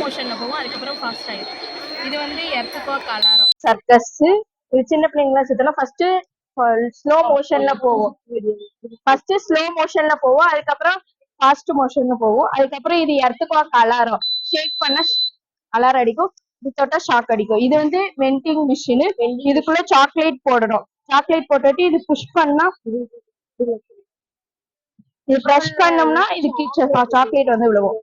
மோஷனில் போகும் அதுக்கப்புறம் ஃபாஸ்ட் ஆகிடும் இது வந்து எர்த்துக்கோ அலாரம் சர்க்கஸ் இது சின்ன பிள்ளைங்களா சுத்தலாம். ஃபர்ஸ்ட் ஸ்லோ மோஷன்ல போகும் ஃபர்ஸ்ட் ஸ்லோ மோஷன்ல போகும் அதுக்கப்புறம் ஃபாஸ்ட் மோஷன்ல போகும் அதுக்கப்புறம் இது எர்த்துக்கோ அலாரம் ஷேக் பண்ண அலாரம் அடிக்கும். இது தொட்டா ஷாக் அடிக்கும். இது வந்து வெண்டிங் மிஷின் இதுக்குள்ள சாக்லேட் போடணும். சாக்லேட் போட்டுட்டு இது புஷ் பண்ணா இது ப்ரஷ் பண்ணோம்னா இது சாக்லேட் வந்து விழுவும்.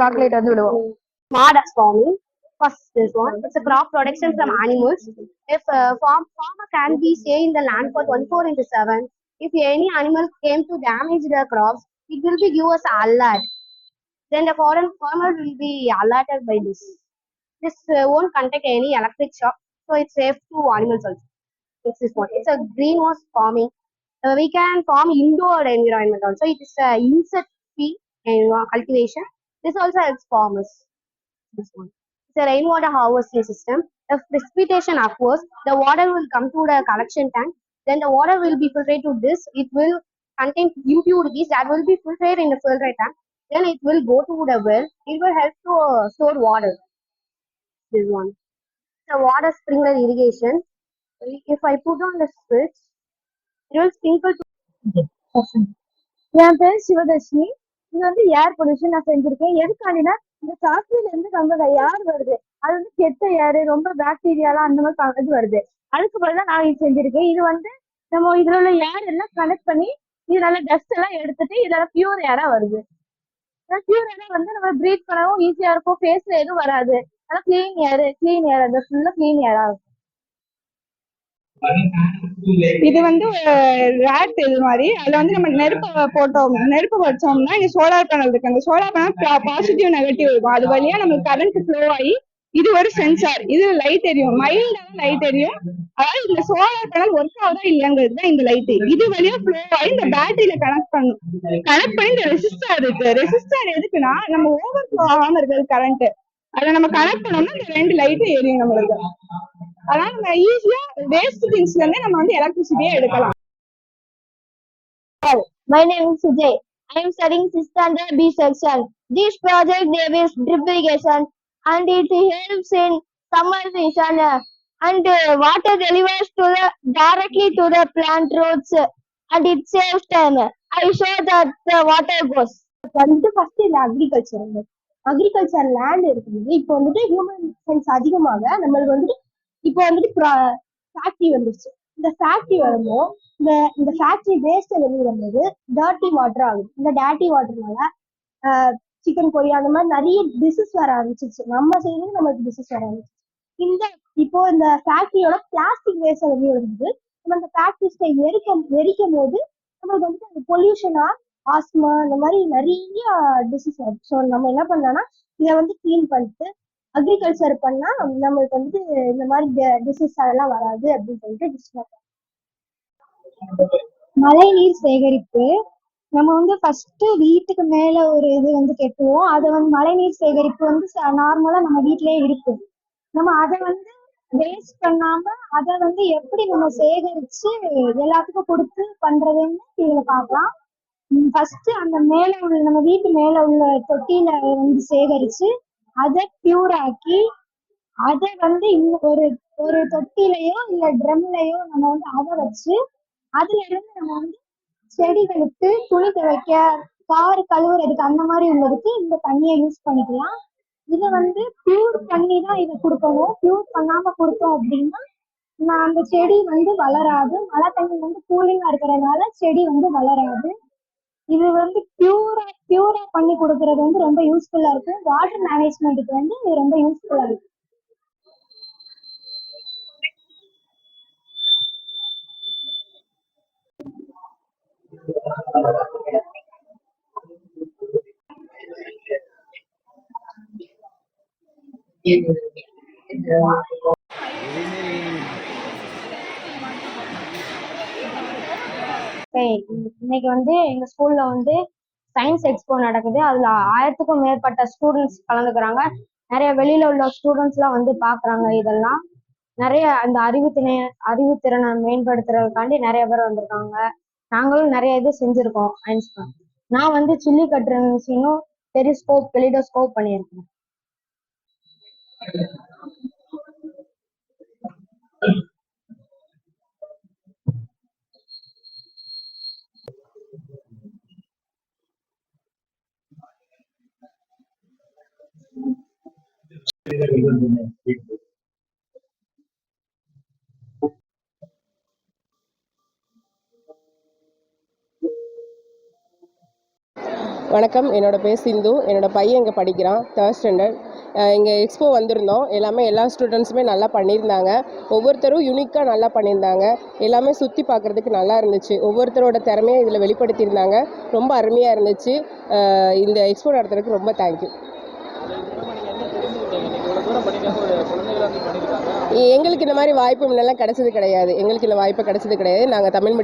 சாக்லேட் வந்து விழுவும் Smart as farming. First, this one. It's a crop production from animals. If a farm, farmer can be stay in the land for 24 into 7, if any animal came to damage the crops, it will be give us alert. Then the foreign farmer will be alerted by this. This uh, won't contact any electric shock, so it's safe to animals also. It's this one. It's a greenhouse farming. Uh, we can farm indoor environment also. It is a insect free uh, cultivation. This also helps farmers. This one. It's a rainwater harvesting system. If precipitation occurs, the water will come to the collection tank. Then the water will be filtered to this. It will contain impurities that will be filtered in the filter tank. Then it will go to the well. It will help to uh, store water. This one. The water sprinkler irrigation. If I put on the switch, it will sprinkle to என் பேர் சிவதர்ஷினி இது வந்து air pollution நான் செஞ்சிருக்கேன். எதுக்காண்டினா இந்த சாக்லேட்ல இருந்து ரொம்ப ஏர் வருது. அது வந்து கெட்ட ஏர் ரொம்ப பாக்டீரியாலாம் அந்த மாதிரி இது வருது. அதுக்கு பதிலாக நான் இது செஞ்சிருக்கேன். இது வந்து நம்ம இதுல உள்ள ஏர் எல்லாம் கனெக்ட் பண்ணி இதனால டஸ்ட் எல்லாம் எடுத்துட்டு இதுல பியூர் ஏரா வருது. பியூர் ஏரா வந்து நம்ம ப்ரீத் பண்ணவும் ஈஸியா இருக்கும். ஃபேஸ்ல எதுவும் வராது. ஆனா கிளீன் ஏர் கிளீன் ஏர் அது ஃபுல்லா கிளீன் ஏரா இருக்கும். இது வந்து ரேட் இது மாதிரி. அதுல வந்து நம்ம நெருப்பு போட்டோம் நெருப்பு வச்சோம்னா இங்க சோலார் பேனல் இருக்கு. அந்த சோலார் பேனல் பாசிட்டிவ் நெகட்டிவ் இருக்கும். அது வழியா நம்ம கரண்ட் ஃப்ளோ ஆகி இது ஒரு சென்சார் இது லைட் எரியும். மைல்டான லைட் எரியும். அதாவது இந்த சோலார் பேனல் ஒர்க் ஆகுதா இல்லைங்கிறது தான் இந்த லைட் இது வழியா ஃப்ளோ ஆகி இந்த பேட்டரியில கனெக்ட் பண்ணும் கனெக்ட் பண்ணி இந்த ரெசிஸ்டார் இருக்கு. ரெசிஸ்டர் எதுக்குன்னா நம்ம ஓவர் ஃப்ளோ ஆகாம இருக்கிறது கரண்ட் அதை நம்ம கனெக்ட் பண்ணோம்னா இந்த ரெண்டு லைட்டும் எரியும் நம்மளுக்கு. அதனால நம்ம ஈஸியா வேஸ்ட் திங்ஸ்ல இருந்தே நம்ம வந்து எலக்ட்ரிசிட்டியே எடுக்கலாம் My name is Sujay. I am studying sixth standard B section. This project there is drip irrigation and it helps in uh, and uh, water delivers to the directly to the plant roots uh, and it saves time. I saw that the water goes. வந்து first இந்த agriculture agriculture land இருக்குது இப்போ வந்துட்டு human science அதிகமாக நம்மளுக்கு வந்துட்டு இப்போ வந்துட்டு ஃபேக்டரி வந்துருச்சு. இந்த ஃபேக்டரி வரும்போது இந்த இந்த ஃபேக்டரி வேஸ்ட் வெளியிடும்போது டர்ட்டி வாட்டர் ஆகுது. இந்த டேட்டி வாட்டர்னால சிக்கன் கொரி அந்த மாதிரி நிறைய டிசீஸ் வர ஆரம்பிச்சிச்சு நம்ம செய்யறது நமக்கு டிசீஸ் வர ஆரம்பிச்சு இந்த இப்போ இந்த ஃபேக்டரியோட பிளாஸ்டிக் வேஸ்ட் வெளியிடும்போது நம்ம அந்த ஃபேக்டரிஸ்ட எரிக்க எரிக்கும் போது நம்மளுக்கு வந்துட்டு அந்த பொல்யூஷனா ஆஸ்மா இந்த மாதிரி நிறைய டிசீஸ் வருது ஸோ நம்ம என்ன பண்ணலாம்னா இதை வந்து க்ளீன் பண்ணிட்டு அக்ரிகல்ச்சர் பண்ணா நம்மளுக்கு வந்து இந்த மாதிரி டிசீஸ் அதெல்லாம் வராது அப்படின்னு சொல்லிட்டு மழை நீர் சேகரிப்பு நம்ம வந்து ஃபர்ஸ்ட் வீட்டுக்கு மேல ஒரு இது வந்து கெட்டுவோம். அதை வந்து மழை நீர் சேகரிப்பு வந்து நார்மலா நம்ம வீட்லயே இருக்கும். நம்ம அதை வந்து வேஸ்ட் பண்ணாம அதை வந்து எப்படி நம்ம சேகரிச்சு எல்லாத்துக்கும் கொடுத்து பண்றதுன்னு இதுல பார்க்கலாம். ஃபர்ஸ்ட் அந்த மேல உள்ள நம்ம வீட்டு மேல உள்ள தொட்டியில வந்து சேகரிச்சு அதை பியூர் ஆக்கி அதை வந்து ஒரு ஒரு தொட்டிலையோ இல்ல ட்ரம்லையோ நம்ம வந்து அதை வச்சு அதுல இருந்து நம்ம வந்து செடிகளுக்கு துணி துவைக்க கார் கழுவுறதுக்கு அந்த மாதிரி உள்ளதுக்கு இந்த தண்ணியை யூஸ் பண்ணிக்கலாம். இதை வந்து பியூர் பண்ணி தான் இதை கொடுக்கணும். பியூர் பண்ணாம கொடுத்தோம் அப்படின்னா நான் அந்த செடி வந்து வளராது. மழை தண்ணி வந்து கூலிங்கா இருக்கிறதுனால செடி வந்து வளராது. இது வந்து பியூரா பியூரா பண்ணி கொடுக்கறது வந்து ரொம்ப யூஸ்ஃபுல்லா இருக்கு வாட்டர் மேனேஜ்மெண்ட்டுக்கு வந்து இது ரொம்ப யூஸ்ஃபுல்லா இருக்கு சரி, இன்னைக்கு வந்து எங்க ஸ்கூல்ல வந்து சயின்ஸ் எக்ஸ்போ நடக்குது. அதுல ஆயிரத்துக்கும் மேற்பட்ட ஸ்டூடெண்ட்ஸ் கலந்துக்கிறாங்க. நிறைய வெளியில உள்ள ஸ்டூடெண்ட்ஸ் எல்லாம் வந்து பாக்குறாங்க இதெல்லாம். நிறைய அந்த அறிவுத்தினை அறிவுத்திறனை மேம்படுத்துறதுக்காண்டி நிறைய பேர் வந்திருக்காங்க. நாங்களும் நிறைய இது செஞ்சிருக்கோம் சயின்ஸ்க்கு நான் வந்து சில்லி கட்டுற மிஷினும் பெரிஸ்கோப் கெலிடோஸ்கோப் பண்ணியிருக்கேன். வணக்கம். என்னோட பேர் சிந்து. என்னோட பையன் இங்கே படிக்கிறான் தேர்ட் ஸ்டாண்டர்ட் இங்கே எக்ஸ்போ வந்திருந்தோம். எல்லாமே எல்லா ஸ்டூடெண்ட்ஸுமே நல்லா பண்ணியிருந்தாங்க. ஒவ்வொருத்தரும் யூனிக்காக நல்லா பண்ணியிருந்தாங்க. எல்லாமே சுற்றி பார்க்குறதுக்கு நல்லா இருந்துச்சு. ஒவ்வொருத்தரோட திறமையை இதில் வெளிப்படுத்தியிருந்தாங்க. ரொம்ப அருமையாக இருந்துச்சு. இந்த எக்ஸ்போ நடத்துறதுக்கு ரொம்ப தேங்க்யூ எங்களுக்கு இந்த மாதிரி வாய்ப்பு முன்னெல்லாம் கிடைச்சது கிடையாது. எங்களுக்கு இந்த வாய்ப்பு கிடைச்சது கிடையாது. நாங்கள் தமிழ்